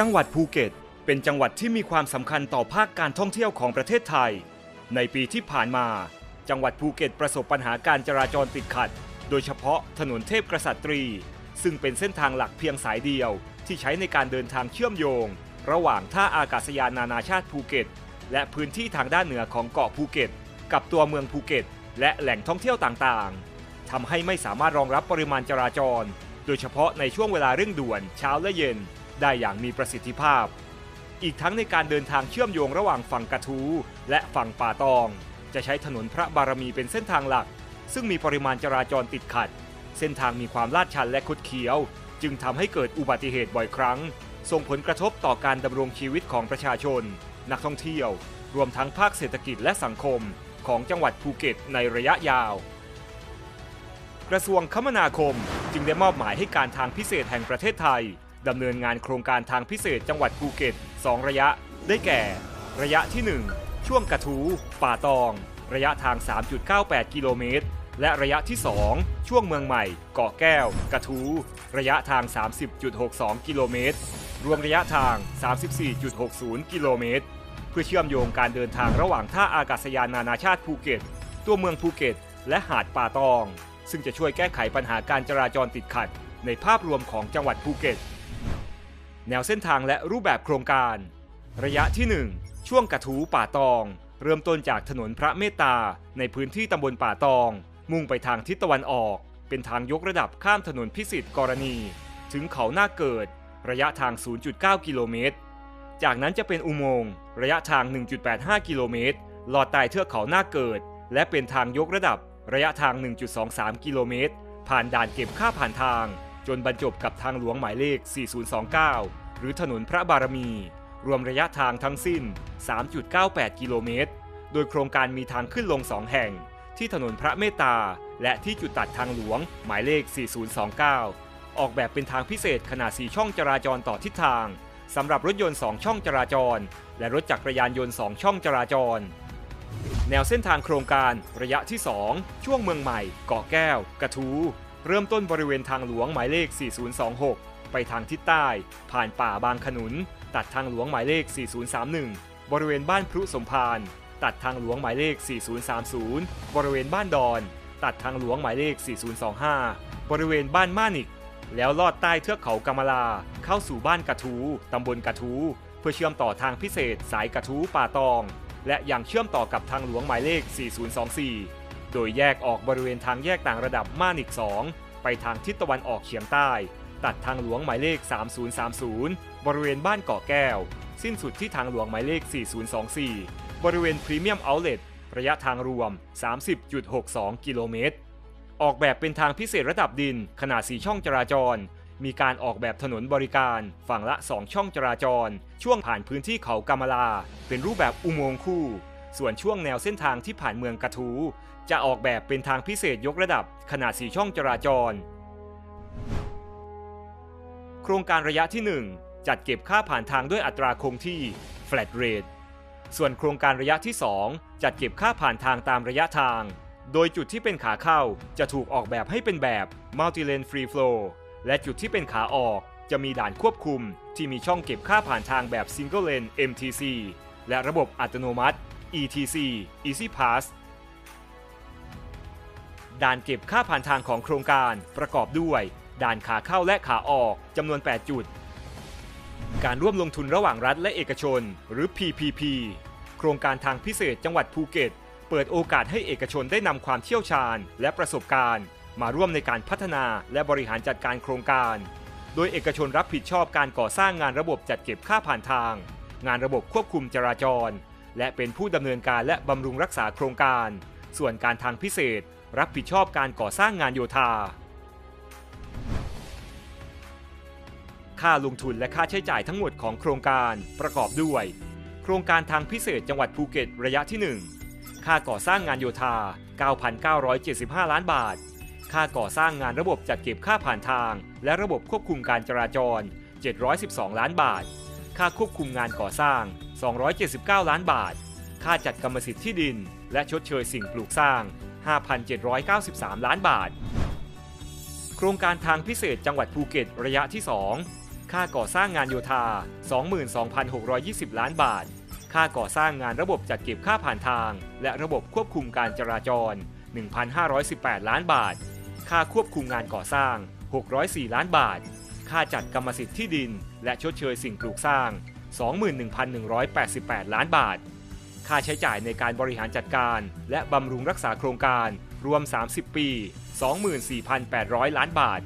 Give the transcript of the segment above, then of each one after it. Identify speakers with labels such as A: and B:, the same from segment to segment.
A: จังหวัดภูเก็ต เป็นจังหวัดที่มีความสำคัญต่อภาคการท่องเที่ยวของประเทศไทย ในปีที่ผ่านมา จังหวัดภูเก็ตประสบปัญหาการจราจรติดขัด โดยเฉพาะถนนเทพกษัตรี ซึ่งเป็นเส้นทางหลักเพียงสายเดียว ที่ใช้ในการเดินทางเชื่อมโยง ระหว่างท่าอากาศยานนานาชาติภูเก็ต และพื้นที่ทางด้านเหนือของเกาะภูเก็ต กับตัวเมืองภูเก็ต และแหล่งท่องเที่ยวต่างๆทำให้ไม่สามารถรองรับปริมาณจราจร โดยเฉพาะในช่วงเวลาเร่งด่วนเช้าและเย็น ได้อย่างมีประสิทธิภาพ อีกทั้งในการเดินทางเชื่อมโยงระหว่างฝั่งกระทูและฝั่งป่าตอง จะใช้ถนนพระบารมีเป็นเส้นทางหลัก ซึ่งมีปริมาณจราจรติดขัด เส้นทางมีความลาดชันและคดเคี้ยว จึงทำให้เกิดอุบัติเหตุบ่อยครั้ง ส่งผลกระทบต่อการดำรงชีวิตของประชาชน นักท่องเที่ยว รวมทั้งภาคเศรษฐกิจและสังคมของจังหวัดภูเก็ตในระยะยาว กระทรวงคมนาคมจึงได้มอบหมายให้การทางพิเศษแห่งประเทศไทย ดำเนินงานโครงการทางพิเศษจังหวัดภูเก็ต 2 ระยะ ได้แก่ ระยะที่ 1 ช่วงกระทูป่าตอง ระยะทาง 3.98 กิโลเมตร และระยะที่ 2 ช่วงเมืองใหม่ เกาะแก้ว กระทูระยะทาง 30.62 กิโลเมตร รวมระยะทาง 34.60 กิโลเมตร เพื่อเชื่อมโยงการเดินทางระหว่างท่าอากาศยานนานาชาติภูเก็ต ตัวเมืองภูเก็ต และหาดป่าตอง ซึ่งจะช่วยแก้ไขปัญหาการจราจรติดขัด ในภาพรวมของจังหวัดภูเก็ต แนวเส้นทางและรูปแบบโครงการ ระยะที่ 1 ช่วงกระทูป่าตอง เริ่มต้นจากถนนพระเมตตา ในพื้นที่ตำบลป่าตอง มุ่งไปทางทิศตะวันออก เป็นทางยกระดับข้ามถนนพิสิทธิ์กรณี ถึงเขาหน้าเกิด ระยะทาง 0.9 กิโลเมตร จากนั้นจะเป็นอุโมงค์ระยะทาง 1.85 กิโลเมตรลอดใต้เทือกเขาหน้าเกิด และเป็นทางยกระดับระยะทาง 1.23 กิโลเมตร ผ่านด่านเก็บค่าผ่านทาง จนบรรจบกับทางหลวงหมายเลข 4029 หรือถนนพระบารมี รวมระยะทางทั้งสิ้น 3.98 กิโลเมตร โดยโครงการมีทางขึ้นลง2แห่ง ที่ถนนพระเมตตา และที่จุดตัดทางหลวงหมายเลข 4029 ออกแบบเป็นทางพิเศษขนาด 4 ช่องจราจรต่อทิศทางสำหรับรถยนต์ 2 ช่องจราจร และรถจักรยานยนต์ 2 ช่องจราจร แนวเส้นทางโครงการระยะที่ 2 ช่วงเมืองใหม่เกาะแก้ว กระทู เริ่มต้นบริเวณทางหลวงหมายเลข 4026 ไปทางทิศใต้ ผ่านป่าบางขนุน ตัดทางหลวงหมายเลข 4031 บริเวณบ้านพรุสมพานตัดทางหลวงหมายเลข 4030 บริเวณบ้านดอน ตัดทางหลวงหมายเลข 4025 บริเวณบ้านม่านิก แล้วลอดใต้เทือกเขากำมลา เข้าสู่บ้านกระทูตำบลกระทูเพื่อเชื่อมต่อทางพิเศษสายกระทูป่าตอง และยังเชื่อมต่อกับทางหลวงหมายเลข 4024 โดยแยกออกบริเวณทางแยกต่างระดับม่านิก2 ไปทางทิศตะวันออกเฉียงใต้ ตัดทางหลวงหมายเลข 3030 บริเวณบ้านเกาะแก้ว สิ้นสุดที่ทางหลวงหมายเลข 4024 บริเวณพรีเมียมเอาท์เลทระยะทางรวม 30.62 กิโลเมตร ออกแบบเป็นทางพิเศษระดับดินขนาด 4 ช่องจราจร มีการออกแบบถนนบริการฝั่งละ 2 ช่องจราจร ช่วงผ่านพื้นที่เขากำมลา เป็นรูปแบบอุโมงค์คู่ ส่วนช่วงแนวเส้นทางที่ผ่านเมืองกระทู จะออกแบบเป็นทางพิเศษยกระดับขนาด 4 ช่องจราจร โครงการระยะที่ 1 จัดเก็บค่าผ่านทางด้วยอัตราคงที่ flat rate ส่วนโครงการระยะที่ 2 จัดเก็บค่าผ่านทางตามระยะทาง โดยจุดที่เป็นขาเข้าจะถูกออกแบบให้เป็นแบบ multi lane free flow และจุดที่เป็นขาออกจะมีด่านควบคุมที่มีช่องเก็บค่าผ่านทางแบบ single lane MTC และระบบอัตโนมัติ ETC Easy Pass ด่านเก็บค่าผ่านทางของโครงการประกอบด้วย ด่านขาเข้าและขาออกจำนวน 8 จุด การร่วมลงทุนระหว่างรัฐและเอกชน หรือ PPP โครงการทางพิเศษจังหวัดภูเก็ต เปิดโอกาสให้เอกชนได้นำความเชี่ยวชาญและประสบการณ์ มาร่วมในการพัฒนาและบริหารจัดการโครงการ โดยเอกชนรับผิดชอบการก่อสร้างงานระบบจัดเก็บค่าผ่านทาง งานระบบควบคุมจราจร และเป็นผู้ดำเนินการและบำรุงรักษาโครงการ ส่วนการทางพิเศษ รับผิดชอบการก่อสร้างงานโยธา ค่าลงทุนและค่าใช้จ่ายทั้งหมดของโครงการประกอบด้วย โครงการทางพิเศษจังหวัดภูเก็ตระยะที่ 1 ค่าก่อสร้างงานโยธา 9,975 ล้านบาท ค่าก่อสร้างงานระบบจัดเก็บค่าผ่านทาง และระบบควบคุมการจราจร 712 ล้านบาท ค่าควบคุมงานก่อสร้าง 279 ล้านบาท ค่าจัดกรรมสิทธิ์ที่ดิน และชดเชยสิ่งปลูกสร้าง 5,793 ล้านบาท โครงการทางพิเศษจังหวัดภูเก็ตระยะที่ 2 ค่าก่อสร้างงานโยธา 22,620 ล้านบาท ค่าก่อสร้างงานระบบจัดเก็บค่าผ่านทาง และระบบควบคุมการจราจร 1,518 ล้านบาท ค่าควบคุมงานก่อสร้าง 604 ล้านบาท ค่าจัดกรรมสิทธิ์ที่ดิน และชดเชยสิ่งปลูกสร้าง 21,188 ล้านบาท ค่าใช้จ่ายในการบริหารจัดการ และบำรุงรักษาโครงการรวม 30 ปี 24,800 ล้านบาท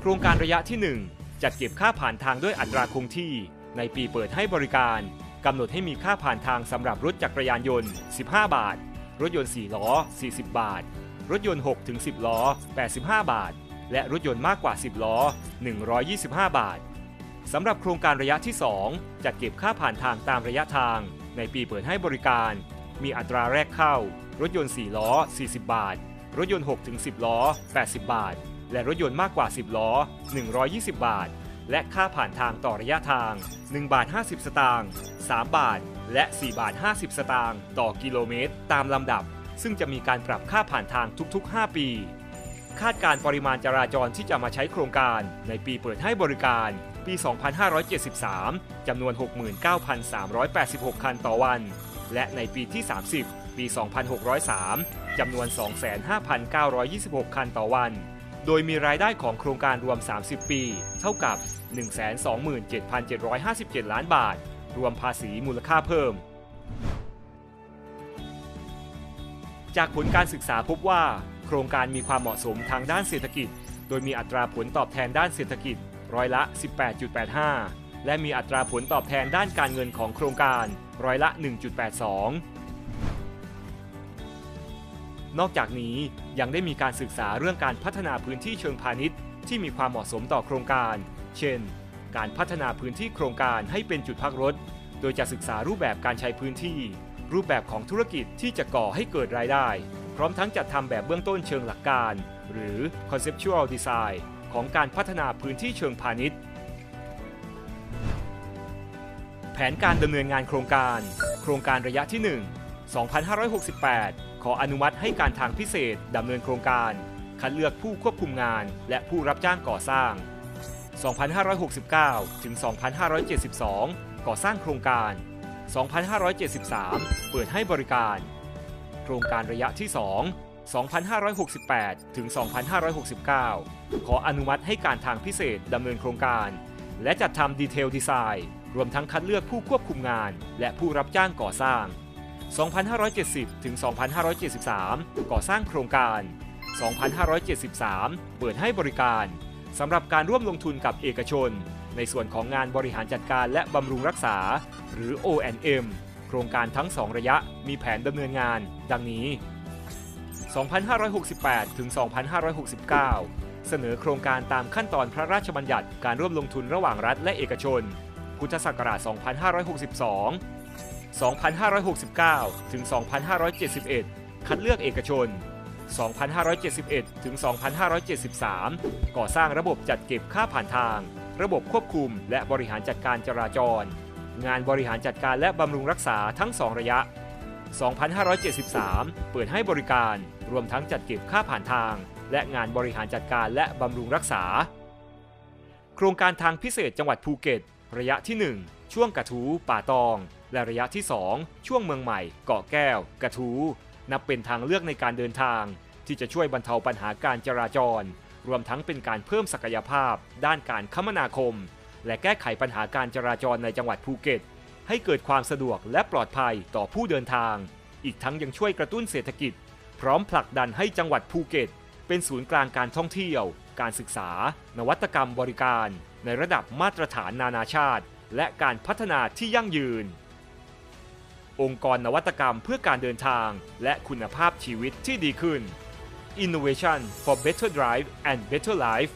A: โครงการระยะที่ 1 จัดเก็บค่าผ่านทางด้วยอัตราคงที่ ในปีเปิดให้บริการกำหนดให้มีค่าผ่านทางสำหรับรถจักรยานยนต์ 15 บาท รถยนต์ 4 ล้อ 40 บาท รถยนต์ 6-10 ล้อ 85 บาท และรถยนต์มากกว่า 10 ล้อ 125 บาท สำหรับโครงการระยะที่ 2 จัดเก็บค่าผ่านทางตามระยะทาง ในปีเปิดให้บริการ มีอัตราแรกเข้า รถยนต์ 4 ล้อ 40 บาท รถยนต์ 6-10 ล้อ 80 บาท และรถยนต์มากกว่า 10 ล้อ 120 บาท และค่าผ่านทางต่อระยะทาง 1 บาท 50 สตางค์ 3 บาท และ 4 บาท 50 สตางค์ต่อกิโลเมตร ตามลำดับ ซึ่งจะมีการปรับค่าผ่านทางทุกๆ 5 ปี คาดการปริมาณจราจรที่จะมาใช้โครงการ ในปีเปิดให้บริการ ปี 2573 จำนวน 69,386 คันต่อวัน และในปีที่ 30 ปี 2603 จำนวน 25,926 คันต่อวัน โดยมีรายได้ของโครงการรวม 30 ปี เท่ากับ 127,757 ล้านบาท รวมภาษีมูลค่าเพิ่ม จากผลการศึกษาพบว่า ครงการมีความเหมาะสมทางด้านเศรษฐกิจ โดยมีอัตราผลตอบแทนด้านเศรษฐกิจร้อยละ 18.85 และมีอัตราผลตอบแทนด้านการเงินของโครงการร้อยละ 1.82 นอกจากนี้ยังได้มีการศึกษาเรื่องการพัฒนาพื้นที่เชิงพาณิชย์ ที่มีความเหมาะสมต่อโครงการ เช่น การพัฒนาพื้นที่โครงการให้เป็นจุดพักรถ โดยจะศึกษารูปแบบการใช้พื้นที่ รูปแบบของธุรกิจที่จะก่อให้เกิดรายได้ พร้อมทั้งจัดทำแบบเบื้องต้นเชิงหลักการ หรือ conceptual design ของการพัฒนาพื้นที่เชิงพาณิชย์ แผนการดำเนินงานโครงการ โครงการระยะที่ 1 2568 ขออนุมัติให้การทางพิเศษดำเนินโครงการ คัดเลือกผู้ควบคุมงาน และผู้รับจ้างก่อสร้าง 2569 ถึง 2572 ก่อสร้างโครงการ 2573 เปิดให้บริการ โครงการระยะที่ 2 2568 ถึง 2569 ขออนุมัติให้การทางพิเศษดำเนินโครงการ และจัดทำดีเทลดีไซน์รวมทั้งคัดเลือกผู้ควบคุมงาน และผู้รับจ้างก่อสร้าง 2570 ถึง 2573 ก่อสร้างโครงการ 2573 เปิดให้บริการสำหรับการร่วมลงทุนกับเอกชน ในส่วนของงานบริหารจัดการและบำรุงรักษา หรือ O&M ครงการทั้ง 2 ระยะมีแผนดำเนินงาน ดังนี้ 2568 ถึง 2569 เสนอโครงการตามขั้นตอนพระราชบัญญัติการร่วมลงทุนระหว่างรัฐและเอกชน พุทธศักราช 2562 2569 ถึง 2571 คัดเลือกเอกชน 2571 ถึง 2573 ก่อสร้างระบบจัดเก็บค่าผ่านทาง ระบบควบคุมและบริหารจัดการจราจร งานบริหารจัดการและบำรุงรักษาทั้ง 2 ระยะ 2573 เปิดให้บริการ รวมทั้งจัดเก็บค่าผ่านทาง และงานบริหารจัดการและบำรุงรักษา โครงการทางพิเศษจังหวัดภูเก็ต ระยะที่ 1 ช่วงกระทูป่าตอง และระยะที่ 2 ช่วงเมืองใหม่ เกาะแก้ว กระทูนับเป็นทางเลือกในการเดินทาง ที่จะช่วยบรรเทาปัญหาการจราจร รวมทั้งเป็นการเพิ่มศักยภาพ ด้านการคมนาคม และแก้ไขปัญหาการจราจรในจังหวัดภูเก็ต ให้เกิดความสะดวกและปลอดภัยต่อผู้เดินทาง อีกทั้งยังช่วยกระตุ้นเศรษฐกิจ พร้อมผลักดันให้จังหวัดภูเก็ต เป็นศูนย์กลางการท่องเที่ยว การศึกษา นวัตกรรมบริการ ในระดับมาตรฐานนานาชาติ และการพัฒนาที่ยั่งยืน องค์กรนวัตกรรมเพื่อการเดินทาง และคุณภาพชีวิตที่ดีขึ้น Innovation for Better Drive and Better Life